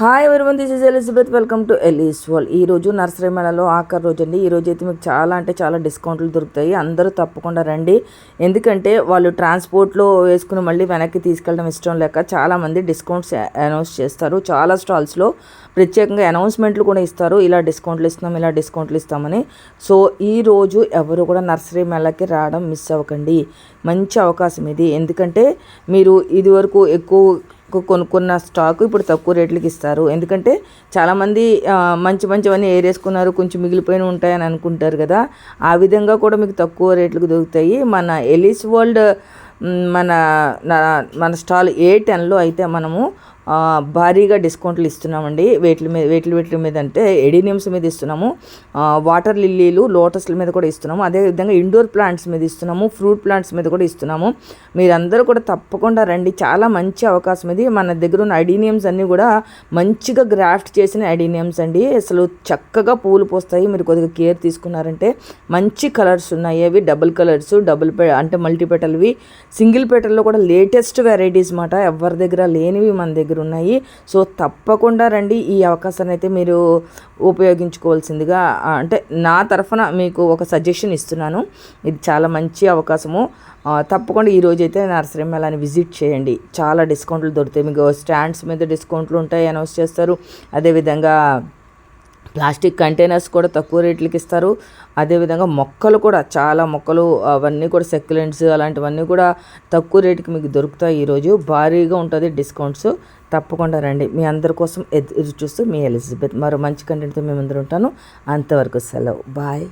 Hi everyone this is Elizabeth welcome to Ellie's wall ఈ రోజు nursery మేళలో ఆఖరి రోజు అండి ఈ రోజు అయితే మీకు చాలా అంటే చాలా డిస్కౌంట్లు దొరుకుతాయి. అందరూ తప్పకుండా రండి. ఎందుకంటే వాళ్ళు ట్రాన్స్పోర్ట్లో వేసుకుని మళ్ళీ వెనక్కి తీసుకెళ్ళడం ఇష్టం లేక చాలామంది డిస్కౌంట్స్ అనౌన్స్ చేస్తారు. చాలా స్టాల్స్లో ప్రత్యేకంగా అనౌన్స్మెంట్లు కూడా ఇస్తారు. ఇలా డిస్కౌంట్లు ఇస్తున్నాం ఇలా డిస్కౌంట్లు ఇస్తామని. సో ఈ రోజు ఎవరు కూడా నర్సరీ మేళకి రావడం మిస్ అవ్వకండి. మంచి అవకాశం ఇది. ఎందుకంటే మీరు ఇదివరకు ఎక్కువ కొనుక్కున్న స్టాక్ ఇప్పుడు తక్కువ రేట్లకి ఇస్తారు. ఎందుకంటే చాలామంది మంచి మంచివన్నీ ఏరేసుకున్నారు కొంచెం మిగిలిపోయిన ఉంటాయని అనుకుంటారు కదా. ఆ విధంగా కూడా మీకు తక్కువ రేట్లకు దొరుకుతాయి. మన ఎలిస్ వరల్డ్ మన మన స్టాల్ ఏ టెన్లో అయితే మనము భారీగా డిస్కౌంట్లు ఇస్తున్నామండి. వేట్ల మీద వేట్ల వేట్ల మీద అంటే ఎడీనియమ్స్ మీద ఇస్తున్నాము. వాటర్ లిల్లీలు లోటస్ల మీద కూడా ఇస్తున్నాము. అదేవిధంగా ఇండోర్ ప్లాంట్స్ మీద ఇస్తున్నాము. ఫ్రూట్ ప్లాంట్స్ మీద కూడా ఇస్తున్నాము. మీరందరూ కూడా తప్పకుండా రండి. చాలా మంచి అవకాశం ఇది. మన దగ్గర ఉన్న అడీనియమ్స్ అన్నీ కూడా మంచిగా గ్రాఫ్ట్ చేసిన అడీనియమ్స్ అండి. అసలు చక్కగా పూలు పోస్తాయి. మీరు కొద్దిగా కేర్ తీసుకున్నారంటే మంచి కలర్స్ ఉన్నాయి అవి. డబుల్ కలర్స్ డబుల్ పె అంటే మల్టీ పెటల్వి సింగిల్ పెటల్లో కూడా లేటెస్ట్ వెరైటీస్ మాట. ఎవరి దగ్గర లేనివి మన దగ్గర ఉన్నాయి. సో తప్పకుండా రండి. ఈ అవకాశాన్ని అయితే మీరు ఉపయోగించుకోవాల్సిందిగా అంటే నా తరఫున మీకు ఒక సజెషన్ ఇస్తున్నాను. ఇది చాలా మంచి అవకాశము. తప్పకుండా ఈ అయితే నర్సరీ మేళాని విజిట్ చేయండి. చాలా డిస్కౌంట్లు దొరుకుతాయి. మీకు స్టాండ్స్ మీద డిస్కౌంట్లు ఉంటాయి అనౌన్స్ చేస్తారు. అదేవిధంగా ప్లాస్టిక్ కంటైనర్స్ కూడా తక్కువ రేట్లకి ఇస్తారు. అదేవిధంగా మొక్కలు కూడా చాలా మొక్కలు అవన్నీ కూడా సెక్యులెంట్స్ అలాంటివన్నీ కూడా తక్కువ రేటుకి మీకు దొరుకుతాయి ఈరోజు. భారీగా ఉంటుంది డిస్కౌంట్స్. తప్పకుండా రండి. మీ అందరి కోసం ఎదురు చూస్తూ మీ ఎలిజబెత్. మరో మంచి కంటెంట్తో మేము అందరూ ఉంటాను. అంతవరకు సెలవు. బాయ్.